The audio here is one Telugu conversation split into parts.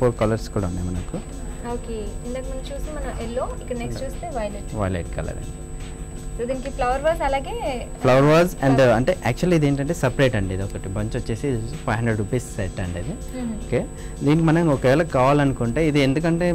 ఫోర్ కలర్స్ కూడా ఉన్నాయి మనకు. ఓకే ఇందాక మనం చూసి మనం ఎల్లో ఇక్కడ నెక్స్ట్ చూస్తే వైలెట్ వైలెట్ కలర్ అండి. సో దీనికి ఫ్లవర్ అలాగే ఫ్లవర్ వాజ్ అండ్ అంటే యాక్చువల్లీ ఇది ఏంటంటే సపరేట్ అండి ఇది ఒకటి. బంచ్ వచ్చేసి ఫైవ్ హండ్రెడ్ రూపీస్ సెట్ అండి ఇది. ఓకే దీనికి మనం ఒకవేళ కావాలనుకుంటే ఇది ఎందుకంటే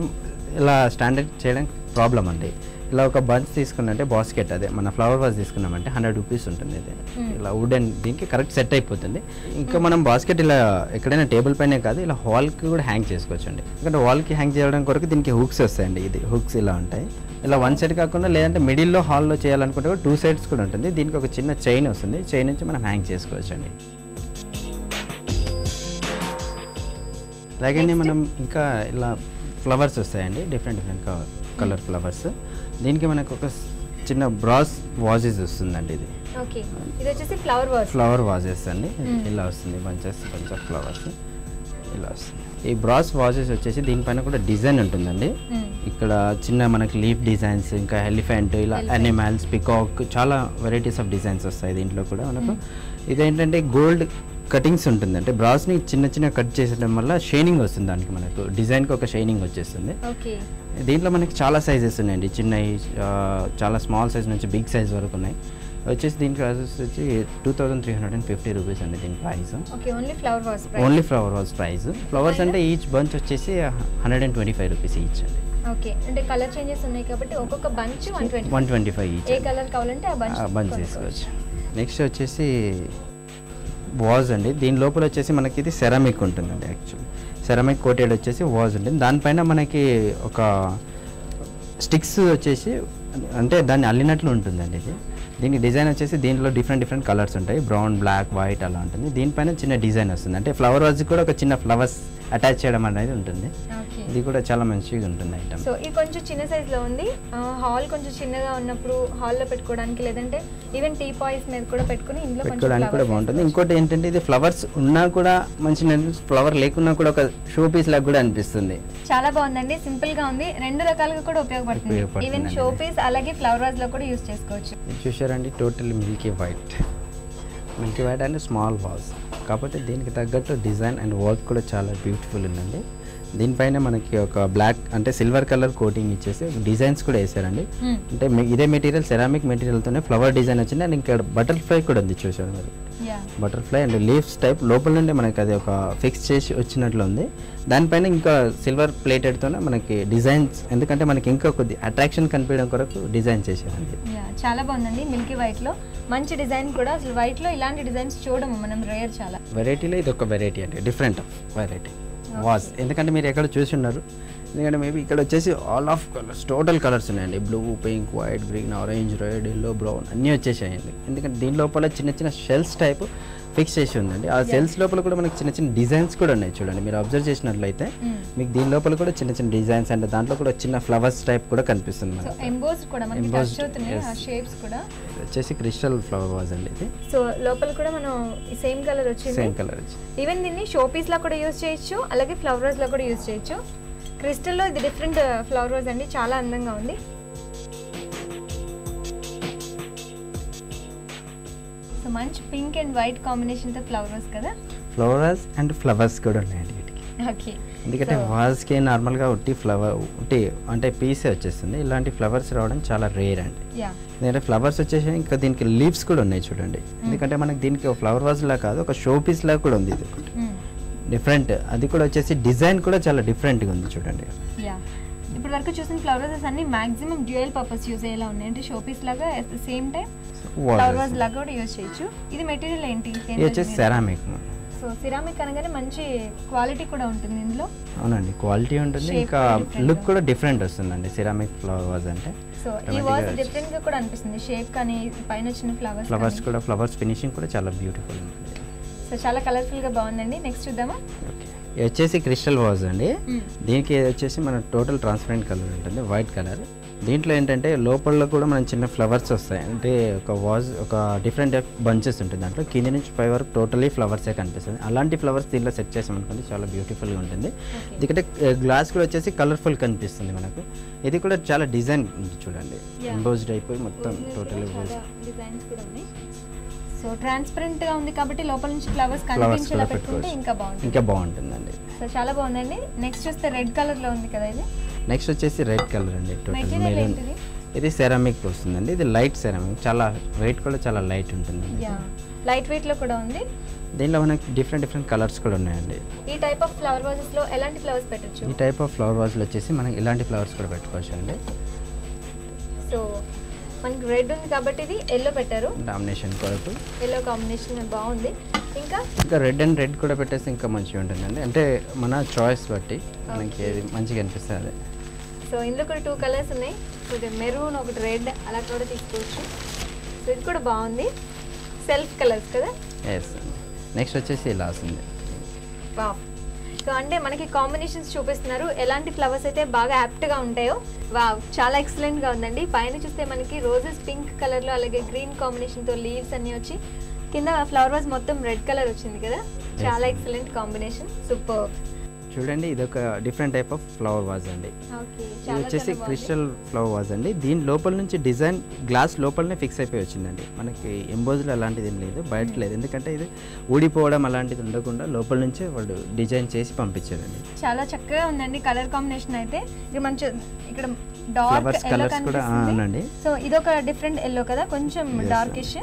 ఇలా స్టాండర్డ్ చేయడానికి ప్రాబ్లం అండి. ఇలా ఒక బంచ్ తీసుకున్నంటే బాస్కెట్ అదే. మన ఫ్లవర్ వాజ్ తీసుకున్నామంటే హండ్రెడ్ రూపీస్ ఉంటుంది ఇది. Hmm. ఇలా వుడెన్ దీనికి కరెక్ట్ సెట్ అయిపోతుంది. ఇంకా మనం బాస్కెట్ ఇలా ఎక్కడైనా టేబుల్ పైనే కాదు ఇలా హాల్కి కూడా హ్యాంగ్ చేసుకోవచ్చు అండి ఎందుకంటే వాల్కి హ్యాంగ్ చేయడం కొరకు దీనికి హుక్స్ వస్తాయండి ఇది. హుక్స్ ఇలా ఉంటాయి. ఇలా వన్ సైడ్ కాకుండా లేదంటే మిడిల్లో హాల్లో చేయాలనుకుంటే కూడా టూ సైడ్స్ కూడా ఉంటుంది. దీనికి ఒక చిన్న చైన్ వస్తుంది. చైన్ నుంచి మనం హ్యాంగ్ చేసుకోవచ్చు అండి అలాగే మనం ఇంకా ఇలా ఫ్లవర్స్ వస్తాయండి. Different different colour flowers. దీనికి మనకు ఒక చిన్న బ్రాస్ వాజెస్ వస్తుందండి ఇది. ఓకే. ఇది వచ్చేసి ఫ్లవర్ వాజెస్. అండి. ఇలా వస్తుంది బంచెస్ బంచ్ ఆఫ్ ఫ్లవర్స్ ఇలా వస్తుంది. ఈ బ్రాస్ వాజెస్ వచ్చేసి దీనిపైన కూడా డిజైన్ ఉంటుందండి. ఇక్కడ చిన్న మనకి లీఫ్ డిజైన్స్ ఇంకా ఎలిఫెంట్ ఇలా. అనిమల్స్ పికాక్ చాలా వెరైటీస్ ఆఫ్ డిజైన్స్ వస్తాయి దీంట్లో కూడా మనకు. ఇదేంటంటే గోల్డ్ కటింగ్స్ ఉంటుంది అంటే బ్రాస్ని చిన్న చిన్న కట్ చేసడం వల్ల షైనింగ్ వస్తుంది దానికి మనకు. డిజైన్కి ఒక షైనింగ్ వచ్చేస్తుంది. దీంట్లో మనకి చాలా సైజెస్ ఉన్నాయండి. చిన్నవి చాలా స్మాల్ సైజ్ నుంచి బిగ్ సైజ్ వరకు ఉన్నాయి. వచ్చేసి దీని ప్రైసెస్ వచ్చి two thousand three hundred and fifty rupees అండి దీని price okay only flower vase only flower vase price. Flowers అంటే ఈచ్ బంచ్ వచ్చేసి hundred and twenty five rupees each అండి. ఓకే అంటే కలర్ చేంజెస్ ఉన్నాయి కాబట్టి ఒక్కొక్క bunch one twenty five each ఏ కలర్ కావాలంటే ఆ బంచ్ బంచ్ తీసుకోవచ్చు. నెక్స్ట్ వచ్చేసి వాజ్ అండి. దీని లోపల వచ్చేసి మనకి ఇది సెరామిక్ ఉంటుందండి యాక్చువల్లీ సెరామిక్ కోటెడ్ వచ్చేసి వాజ్ ఉంటుంది దానిపైన మనకి ఒక స్టిక్స్ వచ్చేసి అంటే దాన్ని అల్లినట్లు ఉంటుందండి ఇది. దీని డిజైన్ వచ్చేసి దీంట్లో డిఫరెంట్ డిఫరెంట్ కలర్స్ ఉంటాయి. బ్రౌన్ బ్లాక్ వైట్ అలా ఉంటుంది. దీనిపైన చిన్న డిజైన్ వస్తుంది. అంటే ఫ్లవర్ వాజ్ కూడా ఒక చిన్న ఫ్లవర్స్ అటాచ్ చేయడం అనేది ఉంటుంది. ఇది కూడా చాలా మంచిగా ఉంటుంది ఐటమ్ సో ఇది కొంచెం చిన్న సైజ్లో ఉంది. హాల్ కొంచెం చిన్నగా ఉన్నప్పుడు హాల్లో పెట్టుకోవడానికి లేదంటే ఈవెన్ టీ పాయిస్ మీద కూడా పెట్టుకుని కొంచెం పెట్టుకోవడానికి కూడా బాగుంటుంది. ఇంకోటి ఏంటంటే ఇది ఫ్లవర్స్ ఉన్నా కూడా మంచి ఫ్లవర్ లేకున్నా కూడా ఒక షో పీస్ లాగా కూడా అనిపిస్తుంది. చాలా బాగుందండి. సింపుల్గా ఉంది. రెండు రకాలుగా కూడా ఉపయోగపడుతుంది. ఈవెన్. షో పీస్ అలాగే ఫ్లవర్ వాజ్లో కూడా యూస్ చేసుకోవచ్చు. చూసారండి total milky white milky white and small vase కాకపోతే దీనికి తగ్గట్టు డిజైన్ అండ్ వర్క్ కూడా చాలా బ్యూటిఫుల్ ఉందండి. దీనిపైన మనకి ఒక బ్లాక్ అంటే సిల్వర్ కలర్ కోటింగ్ ఇచ్చేసి డిజైన్స్ కూడా వేసారండి Hmm. అంటే ఇదే మెటీరియల్ సెరామిక్ మెటీరియల్తోనే ఫ్లవర్ డిజైన్ వచ్చింది. అండ్ ఇంకా బటర్ఫ్లై కూడా ఉంది చూసారు మరి. బటర్ఫ్లై అండ్ లీవ్స్ టైప్ లోపల నుండి మనకి అది ఒక ఫిక్స్ చేసి వచ్చినట్లు ఉంది. దానిపైన ఇంకా సిల్వర్ ప్లేటెడ్తోనే మనకి డిజైన్స్ ఎందుకంటే మనకి ఇంకా కొద్ది అట్రాక్షన్ కనిపించడం కొరకు డిజైన్ యా చాలా బాగుందండి మిల్కీ వైట్లో. మంచి డిజైన్ కూడా. అసలు వైట్లో ఇలాంటి డిజైన్స్ చూడము మనం రేర్ చాలా. వెరైటీలో ఇది ఒక వెరైటీ అండి. డిఫరెంట్ వెరైటీ వాస్ ఎందుకంటే మీరు ఎక్కడ చూసి ఉన్నారు? ఎందుకంటే మేబీ ఇక్కడ వచ్చేసి all of colours total colours ఉన్నాయండి. Blue pink white green orange red yellow brown అన్నీ వచ్చేసాయండి. ఎందుకంటే దీని లోపల చిన్న చిన్న షెల్స్ టైప్ ఫిక్స్ చేసి ఉందండి. ఆ సెల్స్ లోపల కూడా మనకి చిన్న చిన్న డిజైన్స్ కూడా ఉన్నాయి చూడండి. మీరు అబ్జర్వ్ చేసినట్లయితే Mm. మీకు దీని లోపల కూడా చిన్న చిన్న డిజైన్స్ అండ్ దాంట్లో కూడా చిన్న ఫ్లవర్స్ టైప్ కూడా కనిపిస్తుంది వచ్చేసి క్రిస్టల్ ఫ్లవర్ వాజ్ అండి ఇది. సో లోపల కూడా మనం సేమ్ కలర్ వచ్చింది. సేమ్ కలర్ ఈవెన్ దీన్ని షో పీస్ లా కూడా యూజ్ చేయొచ్చు. అలాగే ఫ్లవర్ రోజ్ లా కూడా యూజ్ చేయొచ్చు. క్రిస్టల్లో ఇది డిఫరెంట్ ఫ్లవర్ రోజ్ అండి. చాలా అందంగా ఉంది. సో మంచి పింక్ అండ్ వైట్ కాంబినేషన్తో ఫ్లవర్ రోజ్ కదా? ఫ్లవర్స్ అండ్ ఫ్లవర్స్ కూడా ఉన్నాయండి వీటికి. ఓకే. ఎందుకంటే వాజ్కి నార్మల్గా ఉట్టి ఫ్లవర్ ఉట్టి అంటే పీసే వచ్చేస్తుంది. ఇలాంటి ఫ్లవర్స్ రావడం చాలా రేర్ అండి. ఎందుకంటే ఫ్లవర్స్ వచ్చేసి ఇంకా దీనికి లీవ్స్ కూడా ఉన్నాయి చూడండి. ఎందుకంటే మనకి దీనికి ఒక ఫ్లవర్ వాజ్ లా కాదు ఒక షో పీస్ లా కూడా ఉంది ఇది ఒకటి. డిఫరెంట్. అది కూడా వచ్చేసి డిజైన్ కూడా చాలా డిఫరెంట్గా ఉంది చూడండి. యా. ఇప్పుడు వరకు చూసిన ఫ్లవర్ రోజెస్ అన్ని మాక్సిమం డ్యూయల్ పర్పస్ యూజ్ అయ్యేలా ఉన్నాయి. అంటే షో పీస్ లాగా at the same time flower vase లాగా కూడా యూజ్ చేయొచ్చు. ఇది మెటీరియల్ ఏంటి? ఇది వచ్చేసి సెరామిక్ సో సిరామిక్ అనగానే మంచి క్వాలిటీ కూడా ఉంటుంది ఇందులో. అవునండి క్వాలిటీ ఉంటుంది. ఇంకా లుక్ కూడా డిఫరెంట్ వస్తుందండి సిరామిక్ ఫ్లవర్ వాజ్ అంటే. సో ఈ వాజ్గా డిఫరెంట్గా కూడా అనిపిస్తుంది. షేప్ కానీ పైన వచ్చిన ఫ్లవర్స్ ఫ్లవర్స్ కూడా ఫ్లవర్స్ ఫినిషింగ్ కూడా చాలా బ్యూటిఫుల్ ఉంటుంది. సో చాలా కలర్ఫుల్గా బాగుందండి. నెక్స్ట్ చూద్దామా? ఇది వచ్చేసి క్రిస్టల్ వాజ్ అండి. మ్మ్. దీనికి వచ్చేసి మన టోటల్ ట్రాన్స్పరెంట్ కలర్ ఉంటుంది వైట్ కలర్ దీంట్లో ఏంటంటే లోపల కూడా మనం చిన్న ఫ్లవర్స్ వస్తాయి. అంటే ఒక వాజ్ ఒక డిఫరెంట్ బంచెస్ ఉంటుంది దాంట్లో కింద నుంచి పై వరకు టోటలీ ఫ్లవర్సే కనిపిస్తుంది. అలాంటి ఫ్లవర్స్ దీంట్లో సెట్ చేసామనుకోండి చాలా బ్యూటిఫుల్గా ఉంటుంది. ఎందుకంటే గ్లాస్ కూడా వచ్చేసి కలర్ఫుల్ కనిపిస్తుంది మనకు. ఇది కూడా చాలా డిజైన్ చూడండి. ఎంబోజ్డ్ అయిపోయి మొత్తం టోటల్ చాలా డిజైన్స్ కూడా ఉన్నాయి. సో ట్రాన్స్పరెంట్గా ఉంది కాబట్టి లోపల నుంచి ఫ్లవర్స్ కనిపించేలా పెట్టుకుంటే ఇంకా బాగుంటుంది. ఇంకా బాగుంటుందండి. సో చాలా బాగుందండి. నెక్స్ట్ చూస్తే రెడ్ కలర్లో ఉంది కదా ఇది. నెక్స్ట్ వచ్చేసి రెడ్ కలర్ అండి టోటల్ మెరూన్ ఇది సెరామిక్ వస్తుందండి. ఇది లైట్ సెరామిక్ చాలా వెయిట్ కూడా చాలా లైట్ ఉంటుందండి. యా లైట్ వెయిట్లో కూడా ఉంది. దీనిలో మనకి డిఫరెంట్ డిఫరెంట్ కలర్స్ కూడా ఉన్నాయండి. ఈ టైప్ ఆఫ్ ఫ్లవర్ వాజెస్లో ఎలాంటి ఫ్లవర్స్ పెట్టొచ్చు? ఈ టైప్ ఆఫ్ ఫ్లవర్ వాజ్లో వచ్చేసి మనకి ఇలాంటి ఫ్లవర్స్ కూడా పెట్టుకోవచ్చు అండి సో మనకి రెడ్ ఉంది కాబట్టి ఇది ఎల్లో పెట్టారు. డామినేషన్ కొరకు. ఎల్లో కాంబినేషన్ బాగుంది. ఇంకా? ఇంకా రెడ్ అండ్ రెడ్ కూడా పెట్టేస్తే ఇంకా మంచిగా ఉంటుందండి. అంటే మన చాయిస్ బట్టి మనకి ఏది మంచిగా అనిపిస్తుంది సో ఇందులో కూడా టూ కలర్స్ ఉన్నాయి. ఒకటి మెరూన్ ఒకటి రెడ్ అలా కూడా తీసుకోవచ్చు. సో ఇది కూడా బాగుంది. సెల్ఫ్ కలర్స్ కదా? ఎస్ నెక్స్ట్ వచ్చేసి ఇలా వస్తుంది అంటే మనకి కాంబినేషన్స్ చూపిస్తున్నారు. ఎలాంటి ఫ్లవర్స్ అయితే బాగా యాప్ట్గా ఉంటాయో. వావ్ చాలా ఎక్సలెంట్గా ఉందండి. పైన చూస్తే మనకి రోజెస్ పింక్ కలర్లో అలాగే గ్రీన్ కాంబినేషన్తో లీవ్స్ అన్నీ వచ్చి కింద ఫ్లవర్ వాజ్ మొత్తం రెడ్ కలర్ వచ్చింది కదా. చాలా. ఎక్సలెంట్ కాంబినేషన్ సూపర్ చూడండి ఇది ఒక different type of flower vase అండి ఇది వచ్చేసి క్రిస్టల్ ఫ్లవర్ వాజ్ అండి. దీని లోపల నుంచి డిజైన్ గ్లాస్ లోపలనే ఫిక్స్ అయిపోయి వచ్చిందండి. మనకి ఎంబోజ్లో అలాంటిది ఏం లేదు బయట లేదు. ఎందుకంటే ఇది ఊడిపోవడం అలాంటిది ఉండకుండా లోపల నుంచే వాళ్ళు డిజైన్ చేసి పంపించారండి. చాలా చక్కగా ఉందండి కలర్ కాంబినేషన్ అయితే. ఇది మంచి ఇక్కడ డార్క్ కలర్స్ కూడా అవునండి. సో ఇదొక డిఫరెంట్ ఎల్లో కదా కొంచెం డార్కిష్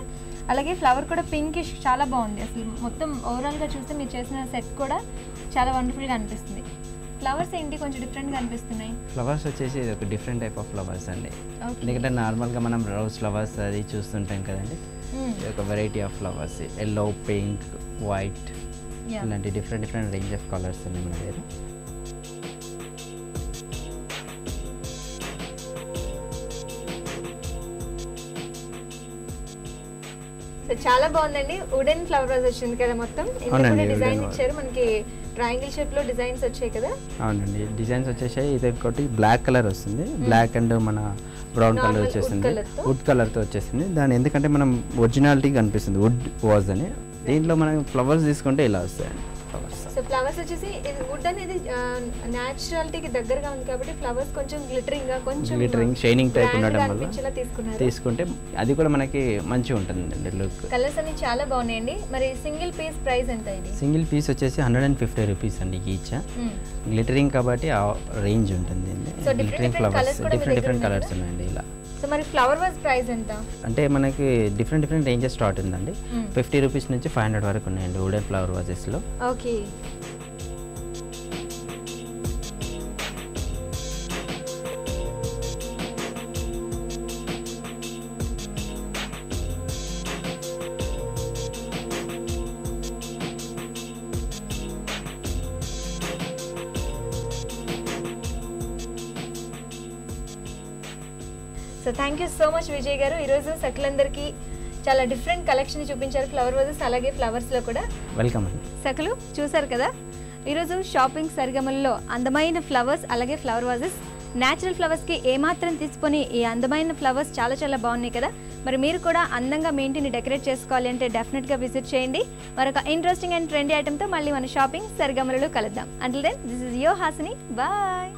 అలాగే ఫ్లవర్ కూడా పింకిష్ చాలా బాగుంది. అసలు మొత్తం ఓవరాల్గా చూస్తే మీరు చేసిన సెట్ కూడా చాలా వండర్ఫుల్గా అనిపిస్తుంది. ఫ్లవర్స్ ఏంటి? కొంచెం డిఫరెంట్గా అనిపిస్తున్నాయి. ఫ్లవర్స్ వచ్చేసి ఇది ఒక డిఫరెంట్ టైప్ ఆఫ్ ఫ్లవర్స్ అండి. ఎందుకంటే నార్మల్గా మనం రోజ్ ఫ్లవర్స్ అది చూస్తుంటాం కదండి. Mm. ఇది ఒక variety of flowers yellow pink white. ఇలాంటి different different range of colours ఉన్నాయి మన దగ్గర. సో చాలా బాగుందండి. వుడెన్ ఫ్లవర్ వాజ్ వచ్చింది కదా మొత్తం. ఇందులో డిజైన్ ఇచ్చారు. మనకి ట్రయాంగిల్ షేప్లో డిజైన్స్ వచ్చాయి కదా. అవునండి. డిజైన్స్ వచ్చేసాయి. ఇది ఒకటి బ్లాక్ కలర్ వస్తుంది. బ్లాక్ అండ్ మన బ్రౌన్ కలర్ వచ్చేసింది. తో. వుడ్ కలర్తో వచ్చేసింది. దాని ఎందుకంటే మనం ఒరిజినాలిటీ కనిపిస్తుంది. వుడ్ వాజ్ అని. దీంట్లో మనం ఫ్లవర్స్ తీసుకుంటే ఇలా వస్తాయండి. సో ఫ్లవర్స్ వచ్చేసి ఇది వుడ్ అనేది న్యాచురాలిటీకి దగ్గరగా ఉంది కాబట్టి ఫ్లవర్స్ కొంచెం గ్లిటరింగ్గా కొంచెం గ్లిటరింగ్ షైనింగ్ టైప్ ఉండడం వల్ల తీసుకుంటే అది కూడా మనకి మంచిగా ఉంటుందండి లుక్ కలర్స్ అన్ని చాలా బాగున్నాయండి. మరి సింగిల్ పీస్ ప్రైస్ ఎంత ఇది? సింగిల్ పీస్ వచ్చేసి హండ్రెడ్ అండ్ ఫిఫ్టీ రూపీస్ అండి ఈచ్ గ్లిటరింగ్ కాబట్టి ఆ రేంజ్ ఉంటుంది మీ డిఫరెంట్ దగ్గర డిఫరెంట్ ఉన్నాయి కలర్స్? ఉన్నాయండి ఇలా. సో మరి ఫ్లవర్ వాజ్ ప్రైస్ ఎంత? అంటే మనకి డిఫరెంట్ డిఫరెంట్ రేంజెస్ స్టార్ట్ ఉందండి. ఫిఫ్టీ రూపీస్ నుంచి ఫైవ్ హండ్రెడ్ వరకు ఉన్నాయండి. Wooden flower వాజెస్లో okay so thank you so much Vijay గారు. ఈరోజు సకులందరికీ చాలా డిఫరెంట్ కలెక్షన్ చూపించారు. ఫ్లవర్ వాజెస్ అలాగే ఫ్లవర్స్లో కూడా. వెల్కమ్ సకలు చూసారు కదా? ఈరోజు షాపింగ్ సరిగమల్లో అందమైన ఫ్లవర్స్ అలాగే ఫ్లవర్ వాజెస్ న్యాచురల్ ఫ్లవర్స్కి ఏమాత్రం తీసుకొని ఈ అందమైన ఫ్లవర్స్ చాలా చాలా బాగున్నాయి కదా? మరి మీరు కూడా అందంగా మీ ఇంటిని డెకరేట్ చేసుకోవాలి అంటే డెఫినెట్గా విజిట్ చేయండి. మరొక ఇంట్రెస్టింగ్ అండ్ ట్రెండీ ఐటెంతో మళ్ళీ మన షాపింగ్ సరిగమలలో కలుద్దాం. అంటిల్ దెన్ దిస్ ఇస్ యో హాసిని బాయ్